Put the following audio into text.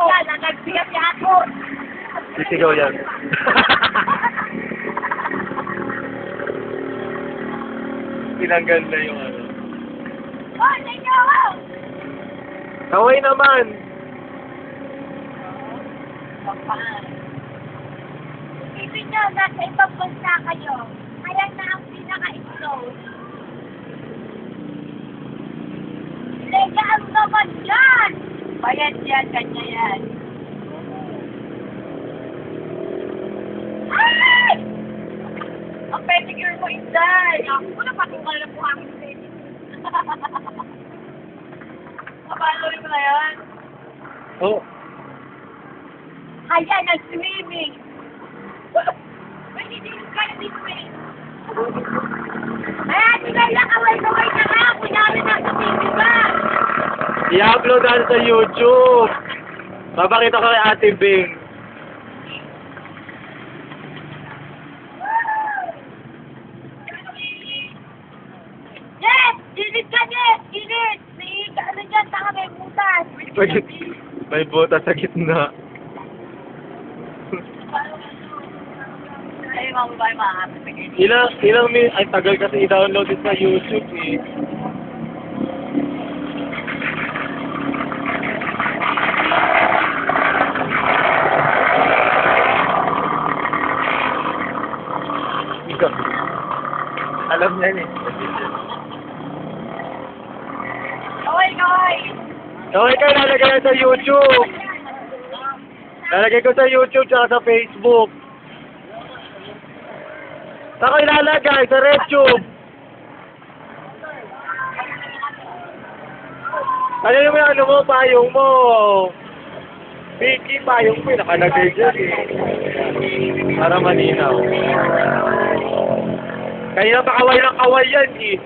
Yan, ang nagbigat niya ako. Sisigaw yan. Tinanggal na yung ano. Oh, ninyo ako! Kaway naman! Isipin nyo, nasa ibang bansa kayo. Kaya na ang pinaka-explode. Legal naman yan! Bayad yan, kanya yan. Ay! Ang pedicure mo, Inday! Ako na patungal na po pedicure. Paano rin mo na yan? Oh, Ayan ang swimming. Pwede din ka na swimming. Ay, tingnan lang, away-away na i-upload natin sa YouTube! Papakita ko kay Ate Bing. Yes! Gilid ka, yes! Gilid! May ano dyan, tanga may butas. May, may butas sa gitna. Ay, mga babae, ganyan. Ilang, ilang min... Ay, tagal kasi i-download it sa YouTube eh. Alam niya eh. Away, away! Okay kayo, lalagay sa YouTube. Lalagay ko sa YouTube tsaka sa Facebook. Saan ko ilalagay? Sa RedTube. Ano yung ano mo, payong mo? Vicky, payong mo, nakalagay dyan eh. Para malinaw. Kaya pa kaway ng kaway yan eh.